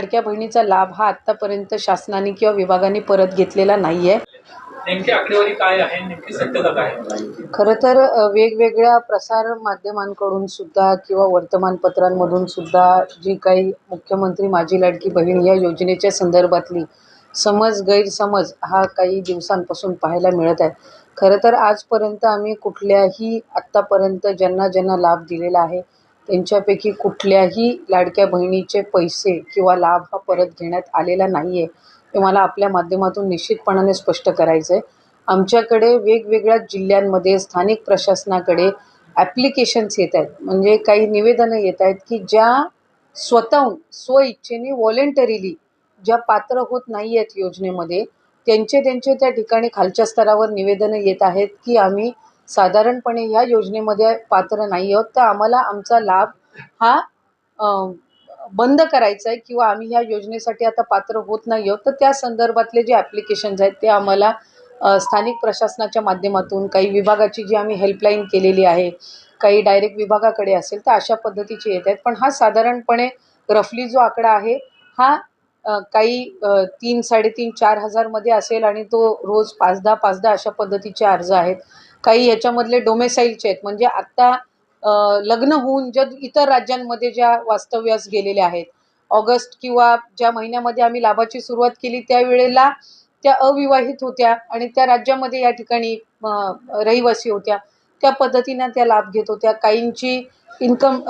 लाडक्या बहिणीचा लाभ हा आतापर्यंत शासनाने किंवा विभागाने परत घेतलेला नाही आहे नेमकी आकडेवारी काय आहे? नेमकी सत्यता काय आहे? खरं तर वेगवेगळ्या प्रसार माध्यमांकडून सुद्धा किंवा वर्तमानपत्रांमधून सुद्धा जी काही मुख्यमंत्री माझी लाडकी बहीण या योजनेच्या संदर्भातली समज गैरसमज हा काही दिवसांपासून पाहायला मिळत आहे. खरं तर आजपर्यंत आम्ही कुठल्याही आत्तापर्यंत ज्यांना ज्यांना लाभ दिलेला आहे त्यांच्यापैकी कुठल्याही लाडक्या बहिणीचे पैसे किंवा लाभ हा परत घेण्यात आलेला नाही आहे हे मला आपल्या माध्यमातून निश्चितपणाने स्पष्ट करायचं आहे आमच्याकडे वेगवेगळ्या जिल्ह्यांमध्ये स्थानिक प्रशासनाकडे ॲप्लिकेशन्स येत आहेत. म्हणजे काही निवेदनं येत आहेत की ज्या स्वतःहून स्वइच्छेने व्हॉलेंटरीली ज्या पात्र होत नाही आहेत योजनेमध्ये त्यांचे त्यांचे त्या ठिकाणी खालच्या स्तरावर निवेदनं येत आहेत की आम्ही साधारणपणे ह्या योजनेमध्ये पात्र नाही आहोत. तर आम्हाला आमचा लाभ हा बंद करायचा आहे किंवा आम्ही ह्या योजनेसाठी आता पात्र होत नाही आहोत. तर त्या संदर्भातले जे ॲप्लिकेशन्स आहेत ते आम्हाला स्थानिक प्रशासनाच्या माध्यमातून काही विभागाची जी आम्ही हेल्पलाईन केलेली आहे काही डायरेक्ट विभागाकडे असेल तर अशा पद्धतीचे येत आहेत. पण हा साधारणपणे रफली जो आकडा आहे हा काही तीन साडेतीन चार हजारमध्ये असेल आणि तो रोज पाच दहा पाच दहा अशा पद्धतीचे अर्ज आहेत. काही याच्यामधले डोमेसाईलचे आहेत. म्हणजे आत्ता लग्न होऊन ज्या इतर राज्यांमध्ये ज्या वास्तव्यास गेलेल्या आहेत. ऑगस्ट किंवा ज्या महिन्यामध्ये आम्ही लाभाची सुरुवात केली त्यावेळेला त्या अविवाहित होत्या आणि त्या राज्यामध्ये या ठिकाणी रहिवासी होत्या. त्या पद्धतीनं त्या लाभ घेत होत्या. काहींची इन्कम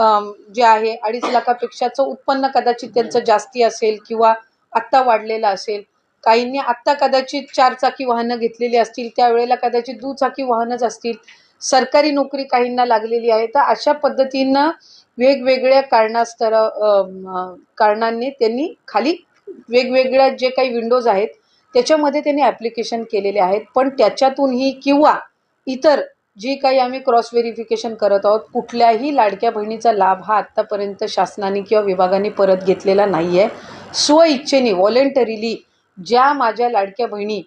जे आहे अडीच लाखापेक्षाचं उत्पन्न कदाचित त्यांचं जास्ती असेल किंवा आत्ता वाढलेलं असेल. काहींनी आत्ता कदाचित चारचाकी वाहनं घेतलेली असतील त्यावेळेला कदाचित दुचाकी वाहनच असतील. सरकारी नोकरी काहींना लागलेली आहे. तर अशा पद्धतीनं वेगवेगळ्या कारणास्तर कारणांनी त्यांनी खाली वेगवेगळ्या जे काही विंडोज आहेत त्याच्यामध्ये त्यांनी ॲप्लिकेशन केलेले आहेत. पण त्याच्यातूनही किंवा इतर जी काही आम्ही क्रॉस व्हेरिफिकेशन करत आहोत कुठल्याही लाडक्या बहिणीचा लाभ हा आत्तापर्यंत शासनाने किंवा विभागाने परत घेतलेला नाही आहे स्वइच्छेने व्हॉलेंटरीली ज्या माझ्या लाडक्या बहिणी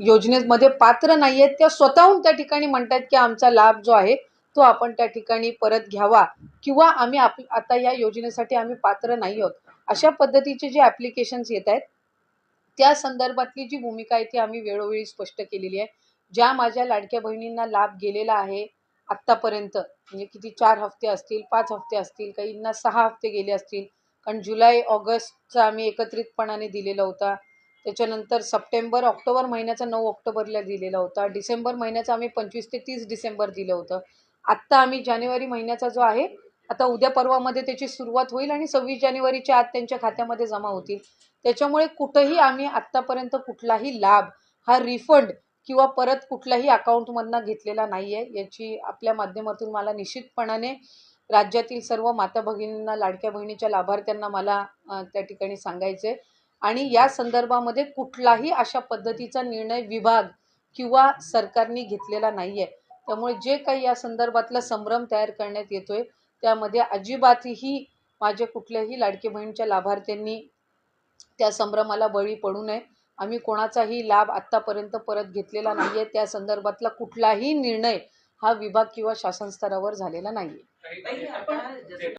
योजनेमध्ये पात्र नाही आहेत त्या स्वतःहून त्या ठिकाणी म्हणतात की आमचा लाभ जो आहे तो आपण त्या ठिकाणी परत घ्यावा किंवा आम्ही आप आता या योजनेसाठी आम्ही पात्र नाही आहोत. अशा पद्धतीचे जे ॲप्लिकेशन्स येत आहेत त्या संदर्भातली जी भूमिका आहे ती आम्ही वेळोवेळी स्पष्ट केलेली आहे. ज्या माझ्या लाडक्या बहिणींना लाभ गेलेला आहे आत्तापर्यंत म्हणजे किती चार हफ्ते असतील पाच हफ्ते असतील काहींना सहा हफ्ते गेले असतील कारण जुलै ऑगस्टचा आम्ही एकत्रितपणाने दिलेला होता. त्याच्यानंतर सप्टेंबर ऑक्टोबर महिन्याचा नऊ ऑक्टोबरला दिलेला होता. डिसेंबर महिन्याचा आम्ही पंचवीस ते तीस डिसेंबर दिलं होतं. आत्ता आम्ही जानेवारी महिन्याचा जो आहे आता उद्या परवामध्ये त्याची सुरुवात होईल आणि सव्वीस जानेवारीच्या आत त्यांच्या खात्यामध्ये जमा होतील. त्याच्यामुळे कुठंही आम्ही आत्तापर्यंत कुठलाही लाभ हा रिफंड किंवा परत कुठल्याही अकाउंटमधनं घेतलेला नाही आहे याची आपल्या माध्यमातून मला निश्चितपणाने राज्यातील सर्व माता भगिनींना लाडक्या बहिणीच्या लाभार्थ्यांना मला त्या ठिकाणी सांगायचं आहे आणि या संदर्भामध्ये कुठलाही अशा पद्धतीचा निर्णय विभाग किंवा सरकारने घेतलेला नाही आहे त्यामुळे जे काही या संदर्भातला संभ्रम तयार करण्यात येतोय त्यामध्ये अजिबातही माझ्या कुठल्याही लाडकी बहिणीच्या लाभार्थ्यांनी त्या संभ्रमाला बळी पडू नये. आम्ही कोणाचाही लाभ आत्तापर्यंत परत घेतलेला नाही आहे त्या संदर्भातला कुठलाही निर्णय हा विभाग किंवा शासन स्तरावर झालेला नाही आहे